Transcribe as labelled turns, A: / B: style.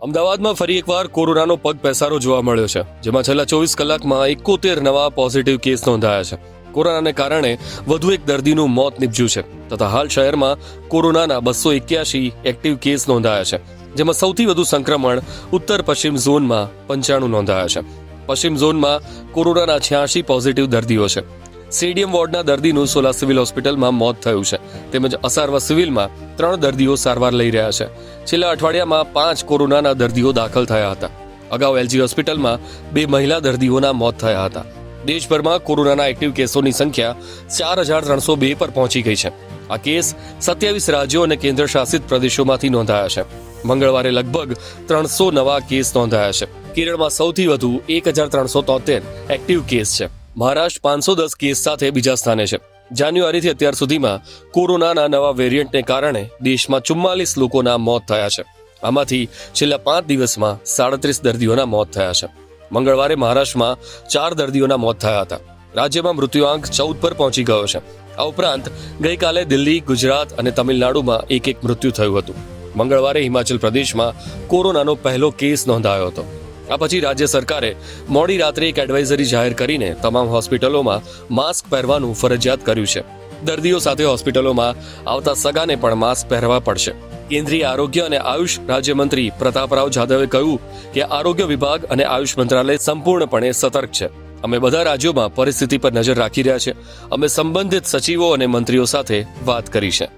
A: અમદાવાદમાં ફરી એકવાર કોરોનાનો પગ પેસારો જોવા મળ્યો છે, જેમાં છેલ્લા ચોવીસ કલાકમાં એકોતેર નવા પોઝિટિવ કેસ નોંધાયા છે. કોરોનાને કારણે વધુ એક દર્દીનું મોત નીપજ્યું છે, તથા હાલ શહેરમાં કોરોનાના બસો એક્યાસી એક્ટિવ કેસ નોંધાયા છે, જેમાં સૌથી વધુ સંક્રમણ ઉત્તર પશ્ચિમ ઝોનમાં પંચાણું નોંધાયા છે. પશ્ચિમ ઝોનમાં કોરોનાના છ્યાસી પોઝિટિવ દર્દીઓ છે સ્ટેડિયમ વોર્ડના દર્દીનું સોલા સિવિલ હોસ્પિટલમાં મોત થયું છે. તેમજ અસારવા સિવિલમાં ત્રણ દર્દીઓ સારવાર લઈ રહ્યા છે. છેલ્લા અઠવાડિયામાં પાંચ કોરોનાના દર્દીઓ દાખલ થયા હતા. અગાઉ એલજી હોસ્પિટલમાં બે મહિલા દર્દીઓના મોત થયા હતા. દેશભરમાં કોરોનાના એક્ટિવ કેસોની સંખ્યા ચાર હજાર ત્રણસો બે પર પહોંચી ગઈ છે. આ કેસ સત્યાવીસ રાજ્યો અને કેન્દ્ર શાસિત પ્રદેશોમાંથી નોંધાયા છે. મંગળવારે લગભગ ત્રણસો નવા કેસ નોંધાયા છે. કેરળમાં સૌથી વધુ એક હજાર ત્રણસો તોતેર એક્ટિવ કેસ છે. મહારાષ્ટ્ર પાંચસો દસ કેસ સાથે બીજા સ્થાને છે. જાન્યુઆરીથી અત્યાર સુધીમાં કોરોનાના નવા વેરિયન્ટને કારણે દેશમાં ચુમ્માલીસ લોકોના મોત થયા છે. આમાંથી છેલ્લા પાંચ દિવસમાં સાડત્રીસ દર્દીઓના મોત થયા છે. મંગળવારે મહારાષ્ટ્રમાં ચાર દર્દીઓના મોત થયા હતા. રાજ્યમાં મૃત્યુઆંક ચૌદ પર પહોંચી ગયો છે. આ ઉપરાંત ગઈકાલે દિલ્હી, ગુજરાત અને તમિલનાડુમાં એક એક મૃત્યુ થયું હતું. મંગળવારે હિમાચલ પ્રદેશમાં કોરોનાનો પહેલો કેસ નોંધાયો હતો. આ પછી રાજ્ય સરકારે મોડી રાત્રે એક એડવાઇઝરી જાહેર કરીને તમામ હોસ્પિટલોમાં માસ્ક પહેરવાનું ફરજિયાત કર્યું છે. દર્દીઓ સાથે હોસ્પિટલોમાં આવતા સગાને પણ માસ્ક પહેરવા પડશે. કેન્દ્રીય આરોગ્ય અને આયુષ રાજ્યમંત્રી પ્રતાપરાવ જાદવે કહ્યું કે આરોગ્ય વિભાગ અને આયુષ મંત્રાલય સંપૂર્ણપણે સતર્ક છે. અમે બધા રાજ્યોમાં પરિસ્થિતિ પર નજર રાખી રહ્યા છે. અમે સંબંધિત સચિવો અને મંત્રીઓ સાથે વાત કરી છે.